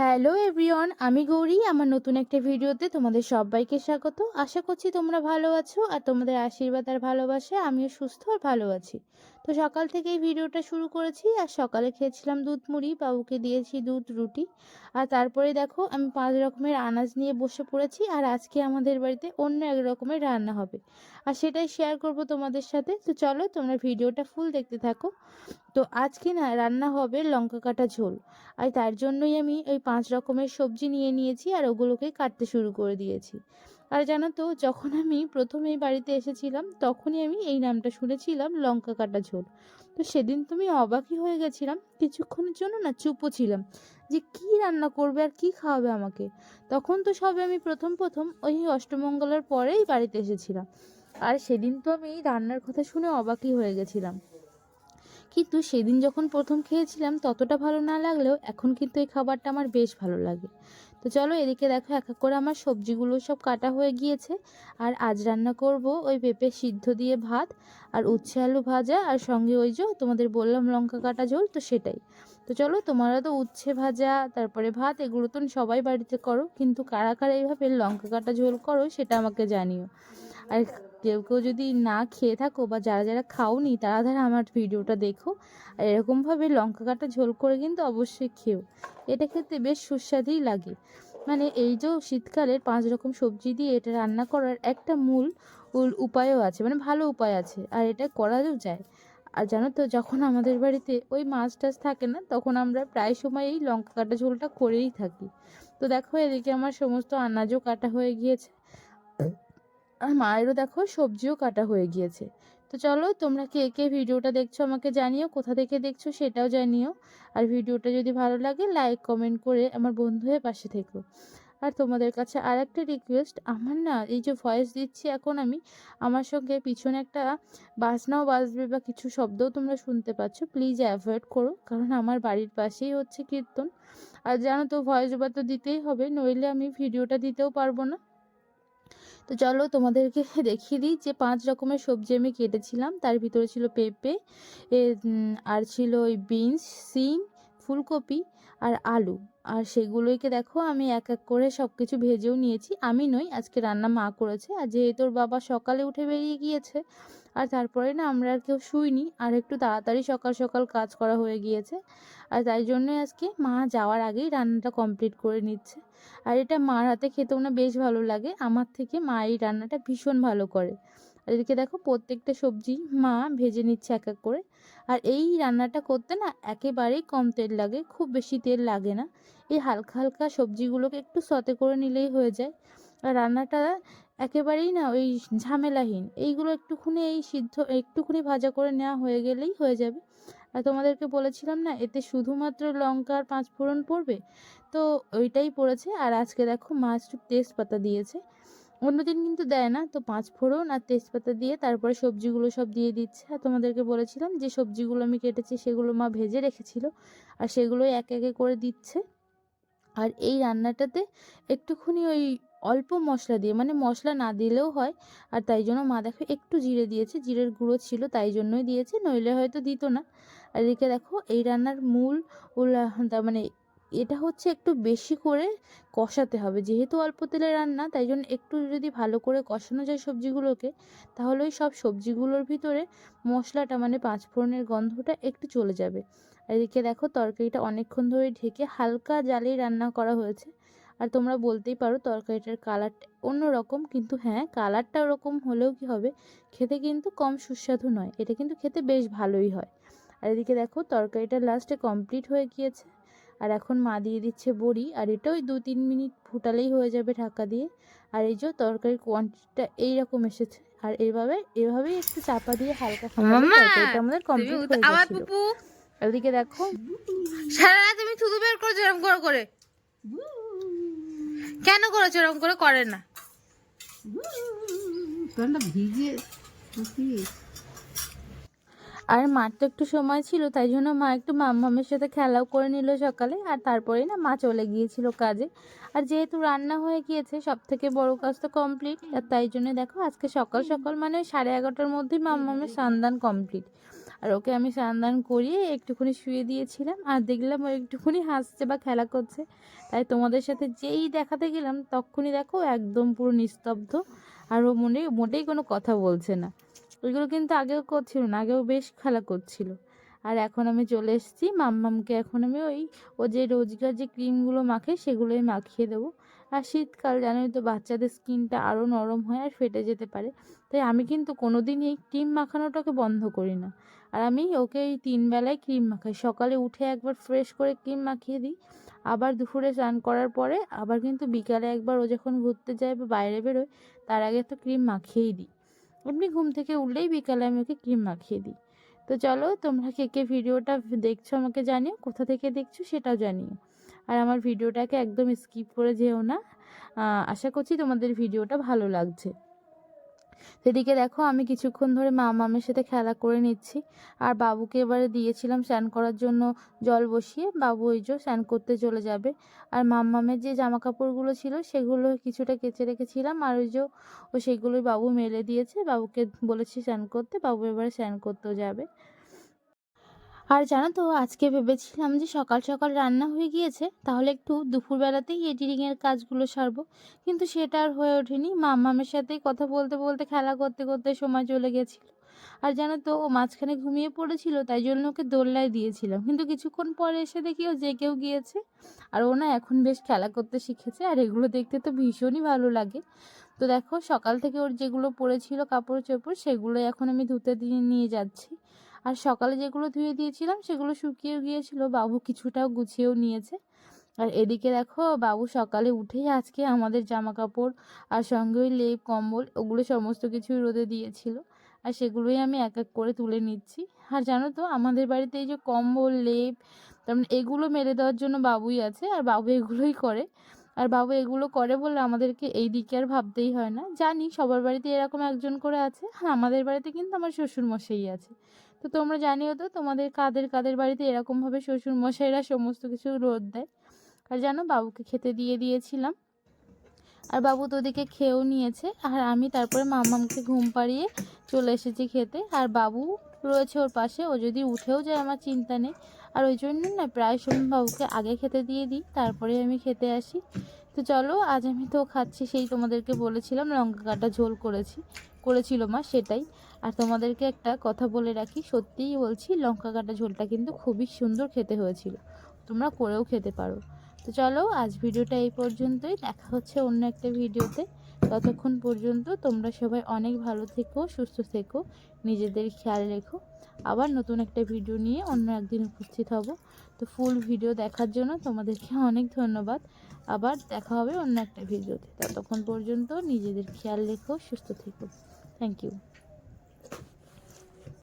Hello everyone আমি গৌরী। আমার নতুন একটা ভিডিওতে তোমাদের সবাইকে স্বাগত। আশা করছি তোমরা ভালো আছো আর তোমাদের আশীর্বাদ আর ভালোবাসে আমিও সুস্থ আর ভালো আছি। তো সকাল থেকেই ভিডিওটা শুরু করেছি। আর সকালে খেয়েছিলাম দুধ মুড়ি, বাবুকে দিয়েছি দুধ, রুটি। আর তারপরে দেখো, আমি পাঁচ রকমের আনাজ নিয়ে বসে পড়েছি। আর আজকে আমাদের বাড়িতে অন্য এক রকমের রান্না হবে। আর সেটাই শেয়ার করব তোমাদের সাথে। তো চলো, তোমরা ভিডিওটা ফুল দেখতে থাকো। তো আজকে না, রান্না হবে লঙ্কা কাটা ঝোল। আর তার জন্যই আমি ওই পাঁচ রকমের সবজি নিয়ে নিয়েছি। আর ওগুলোকে কাটতে শুরু করে দিয়েছি। আর জানো তো, যখন আমি প্রথম এই বাড়িতে এসেছিলাম, তখনই আমি এই নামটা শুনেছিলাম, লঙ্কা কাটা ঝোল। তো সেদিন তুমি অবাকই হয়ে গেছিলাম, কিছুক্ষণের জন্য না চুপও ছিলাম, যে কি রান্না করবে আর কি খাওয়াবে আমাকে। তখন তো সবে আমি প্রথম প্রথম ওই অষ্টমঙ্গলার পরেই বাড়িতে এসেছিলাম। আর সেদিন তো আমি রান্নার কথা শুনে অবাকই হয়ে গেছিলাম। কিন্তু সেদিন যখন প্রথম খেয়েছিলাম, ততটা ভালো না লাগলেও এখন কিন্তু এই খাবারটা আমার বেশ ভালো লাগে। তো চলো এদিকে দেখো, এক এক করে আমার সবজিগুলো সব কাটা হয়ে গিয়েছে। আর আজ রান্না করব ওই পেঁপে সিদ্ধ দিয়ে ভাত, আর উচ্ছে আলু ভাজা, আর সঙ্গে ওই যে তোমাদের বললাম লঙ্কা কাটা ঝোল, তো সেটাই। তো চলো, তোমরা তো উচ্ছে ভাজা, তারপরে ভাত, এগুলো তো সবাই বাড়িতে করো, কিন্তু কারা কারা এইভাবে লঙ্কা কাটা ঝোল করো সেটা আমাকে জানিও। আর কেউ কেউ যদি না খেয়ে থাকো বা যারা যারা খাওনি তারা তারা আমার ভিডিওটা দেখো। আর এরকমভাবে লঙ্কা কাটা ঝোল করে কিন্তু অবশ্যই খেও। এটা খেতে বেশ সুস্বাদুই লাগে। মানে এই যে শীতকালের পাঁচ রকম সবজি দিয়ে এটা রান্না করার একটা মূল উপায়ও আছে মানে ভালো উপায় আছে, আর এটা করাও যায়। আর জানো তো, যখন আমাদের বাড়িতে ওই মাছ টাছ থাকে না, তখন আমরা প্রায় সময় এই লঙ্কা কাটা ঝোলটা করেই থাকি। তো দেখো, এদিকে আমার সমস্ত আনাজও কাটা হয়ে গিয়েছে। আর মায়েরও দেখো সবজিও কাটা হয়ে গিয়েছে। তো চলো, তোমরা কে কে ভিডিওটা দেখছ আমাকে জানিও, কোথা থেকে দেখছ সেটাও জানিও। আর ভিডিওটা যদি ভালো লাগে, লাইক, কমেন্ট করে আমার বন্ধু হয়ে পাশে থেকো। আর তোমাদের কাছে আর একটা রিকোয়েস্ট, আমার না এই যে ভয়েস দিচ্ছি এখন আমি, আমার সঙ্গে পিছনে একটা বাজনাও বাজবে বা কিছু শব্দও তোমরা শুনতে পাচ্ছ প্লিজ অ্যাভয়েড করো, কারণ আমার বাড়ির পাশেই হচ্ছে কীর্তন। আর জানো তো, ভয়েস ওভার তো দিতেই হবে, নইলে আমি ভিডিওটা দিতেও পারব না। তো চলো তোমাদেরকে দেখিয়ে দিই যে পাঁচ রকমের সবজি আমি কেটেছিলাম। তার ভিতরে ছিল পেঁপে আর ছিল ওই বিনস, সিম, ফুলকপি আর আলু। আর সেগুলোইকে দেখো, আমি এক এক করে সব কিছু ভেজেও নিয়েছি। আমি নই, আজকে রান্না মা করেছে। আর যেহেতু বাবা সকালে উঠে বেরিয়ে গিয়েছে, আর তারপরে না আমরা আর কেউ শুইনি, আর একটু তাড়াতাড়ি সকাল সকাল কাজ করা হয়ে গিয়েছে। আর তাই জন্যই আজকে মা যাওয়ার আগেই রান্নাটা কমপ্লিট করে নিচ্ছে। আর এটা মার হাতে খেতেও না বেশ ভালো লাগে। আমার থেকে মা এই রান্নাটা ভীষণ ভালো করে। আর এদিকে দেখো প্রত্যেকটা সবজি মা ভেজে নিচ্ছে এক এক করে। আর এই রান্নাটা করতে না একেবারেই কম তেল লাগে, খুব বেশি তেল লাগে না। এই হালকা হালকা সবজিগুলোকে একটু সতে করে নিলেই হয়ে যায়। আর রান্নাটা একেবারেই না ওই ঝামেলাহীন, এইগুলো একটুখানি এই সিদ্ধ, একটুখানি ভাজা করে নেওয়া হয়ে গেলেই হয়ে যাবে। আর তোমাদেরকে বলেছিলাম না, এতে শুধুমাত্র লঙ্কা আর পাঁচ ফোড়ন পড়বে? তো ওইটাই পড়েছে। আর আজকে দেখো মাছ একটু তেজপাতা দিয়েছে। অন্যদিন কিন্তু দেয় না। তো পাঁচ ফোড়ন আর তেজপাতা দিয়ে তারপরে সবজিগুলো সব দিয়ে দিচ্ছে। আর তোমাদেরকে বলেছিলাম যে সবজিগুলো আমি কেটেছি সেগুলো মা ভেজে রেখেছিল। আর সেগুলোই এক একে করে দিচ্ছে। আর এই রান্নাটাতে একটুখানি ওই অল্প মশলা দিয়ে মানে মশলা না দিলেও হয়। আর তাই জন্য মা দেখো একটু জিরে দিয়েছে। জিরের গুঁড়ো ছিল তাই জন্যই দিয়েছে, নইলে হয়তো দিত না। আর এদিকে দেখো এই রান্নার মূল মানে এটা হচ্ছে একটু বেশি করে কষাতে হবে। যেহেতু অল্প তেলে রান্না, তাই জন্য একটু যদি ভালো করে কষানো যায় সবজিগুলোকে, তাহলে ওই সব সবজিগুলোর ভিতরে মশলাটা মানে পাঁচফোড়নের গন্ধটা একটু চলে যাবে। আর এদিকে দেখো তরকারিটা অনেকক্ষণ ধরে ঢেকে হালকা জালেই রান্না করা হয়েছে। আর তোমরা বলতেই পারো তরকারিটার কালারটা অন্যরকম, কিন্তু হ্যাঁ কালারটা ওরকম হলেও কি হবে? খেতে কিন্তু কম সুস্বাদু নয়। এটা কিন্তু খেতে বেশ ভালোই হয়। আর এদিকে দেখো তরকারিটা লাস্টে কমপ্লিট হয়ে গিয়েছে। আর এখন মা দিয়ে দিচ্ছে বড়ি আর এটা ওই দু তিন মিনিট ফুটালেই হয়ে যাবে ঢাকা দিয়ে। আর এই যে তরকারির কোয়ান্টিটিটা এইরকম এসেছে। আর এইভাবে এভাবেই একটু চাপা দিয়ে হালকা তরকারিটা আমাদের কমপ্লিট হয়ে গেছিল। পুপু এদিকে দেখো। সারা রাত তুমি থুতু বের করছ এরকম করে করে। কেন করেছ এরকম করে করে না? ভিজে আর মার তো একটু সময় ছিল, তাই জন্য মা একটু মাম্মামের সাথে খেলাও করে নিল সকালে, আর তারপরেই না মা চলে গিয়েছিল কাজে। আর যেহেতু রান্না হয়ে গিয়েছে সব থেকে বড় কাজ তো কমপ্লিট আর তাই জন্য দেখো আজকে সকাল সকাল মানে সাড়ে এগারোটার মধ্যেই মাম্মামের সান্দান কমপ্লিট আর ওকে আমি স্নান দান করিয়ে একটুখানি শুয়ে দিয়েছিলাম, আর দেখলাম ও একটুখানি হাসছে বা খেলা করছে। তাই তোমাদের সাথে যেই দেখাতে গেলাম, তখনই দেখো একদম পুরো নিস্তব্ধ, আর ও মনে, মোটেই কোনো কথা বলছে না। ওইগুলো কিন্তু আগেও করছিল না, আগেও বেশ খেলা করছিল। আর এখন আমি চলে এসেছি, মাম্মামকে এখন আমি ওই, ও যে রোজকার যে ক্রিমগুলো মাখে সেগুলোই মাখিয়ে দেবো। আর শীতকাল জানোই তো বাচ্চাদের স্কিনটা আরও নরম হয় আর ফেটে যেতে পারে। তাই আমি কিন্তু কোনো দিনই এই ক্রিম মাখানোটাকে বন্ধ করি না। আর আমি ওকে এই তিন বেলায় ক্রিম মাখাই। সকালে উঠে একবার ফ্রেশ করে ক্রিম মাখিয়ে দিই। আবার দুপুরে স্নান করার পরে আবার কিন্তু বিকালে একবার ও যখন ঘুরতে যায় বা বাইরে বেরোয়, তার আগে তো ক্রিম মাখিয়েই দিই। এমনি ঘুম থেকে উঠলেই বিকালে আমি ওকে ক্রিম মাখিয়ে দিই। তো চলো, তোমরা কে কে ভিডিওটা দেখছ আমাকে জানিও, কোথা থেকে দেখছ সেটাও জানিও। আর আমার ভিডিওটাকে একদম স্কিপ করে যেও না। আশা করছি তোমাদের ভিডিওটা ভালো লাগছে। সেদিকে দেখো, আমি কিছুক্ষণ ধরে মা মামের সাথে খেলা করে নিচ্ছি। আর বাবুকে এবারে দিয়েছিলাম স্নান করার জন্য জল বসিয়ে। বাবু ওই যে স্নান করতে চলে যাবে। আর মাম্মামের যে জামা কাপড়গুলো ছিল, সেগুলো কিছুটা কেচে রেখেছিলাম। আর ওই যে ও সেগুলোই বাবু মেলে দিয়েছে। বাবুকে বলেছি স্নান করতে। বাবু এবারে স্নান করতেও যাবে। আর জানো তো, আজকে ভেবেছিলাম যে সকাল সকাল রান্না হয়ে গিয়েছে, তাহলে একটু দুপুরবেলাতেই এডিটিংয়ের কাজগুলো সারবো। কিন্তু সেটা আর হয়ে ওঠেনি। মামামের সাথেই কথা বলতে বলতে খেলা করতে করতে সময় চলে গেছিল। আর জানো তো, ও মাঝখানে ঘুমিয়ে পড়েছিল, তাই জন্য ওকে দোল্লায় দিয়েছিলাম। কিন্তু কিছুক্ষণ পরে এসে দেখি ও জেগেও গিয়েছে। আর ও না এখন বেশ খেলা করতে শিখেছে, আর এগুলো দেখতে তো ভীষণই ভালো লাগে। তো দেখো, সকাল থেকে ওর যেগুলো পড়েছিল কাপড় চোপড় সেগুলো এখন আমি ধুতে দিয়ে নিয়ে যাচ্ছি। আর সকালে যেগুলো ধুয়ে দিয়েছিলাম সেগুলো শুকিয়েও গিয়েছিল, বাবু কিছুটাও গুছিয়েও নিয়েছে। আর এদিকে দেখো, বাবু সকালে উঠেই আজকে আমাদের জামা কাপড় আর সঙ্গে ওই লেপ, কম্বল ওগুলো সমস্ত কিছুই রোদে দিয়েছিল। আর সেগুলোই আমি এক এক করে তুলে নিচ্ছি। আর জানো তো, আমাদের বাড়িতে এই যে কম্বল, লেপ, তার মানে এগুলো মেলে দেওয়ার জন্য বাবুই আছে আর বাবু এগুলোই করে। আর বাবু এগুলো করে বলে আমাদেরকে এই দিকে আর ভাবতেই হয় না। জানি সবার বাড়িতে এরকম একজন করে আছে। আর আমাদের বাড়িতে কিন্তু আমার শ্বশুর মশাই আছে। তো তোমরা জানিও তো তোমাদের কাদের কাদের বাড়িতে এরকমভাবে শ্বশুর মশাইরা সমস্ত কিছু রোদ দেয়। আর জানো বাবুকে খেতে দিয়ে দিয়েছিলাম। আর বাবু তো ওদিকে খেয়েও নিয়েছে। আর আমি তারপরে মামামকে ঘুম পাড়িয়ে চলে এসেছি খেতে। আর বাবু রয়েছে ওর পাশে। ও যদি উঠেও যায় আমার চিন্তা নেই। আর ওই জন্য না প্রায় সময় বাবুকে আগে খেতে দিয়ে দিই, তারপরে আমি খেতে আসি। তো চলো, আজ আমি তো খাচ্ছি সেই তোমাদেরকে বলেছিলাম, লঙ্কা কাটা ঝোল করেছি, করেছিল মা সেটাই। আর তোমাদেরকে একটা কথা বলে রাখি, সত্যিই বলছি, লঙ্কা কাটা ঝোলটা কিন্তু খুবই সুন্দর খেতে হয়েছিল। তোমরা করেও খেতে পারো। তো চলো, আজ ভিডিওটা এই পর্যন্তই, দেখা হচ্ছে অন্য একটা ভিডিওতে। ততক্ষণ পর্যন্ত তোমরা সবাই অনেক ভালো থেকো, সুস্থ থেকো, নিজেদের খেয়াল রেখো। আবার নতুন একটা ভিডিও নিয়ে অন্য একদিন উপস্থিত হব। তো ফুল ভিডিও দেখার জন্য তোমাদেরকে অনেক ধন্যবাদ। আবার দেখা হবে অন্য একটা ভিডিওতে ততক্ষণ পর্যন্ত নিজেদের খেয়াল রেখো, সুস্থ থেকো। Thank you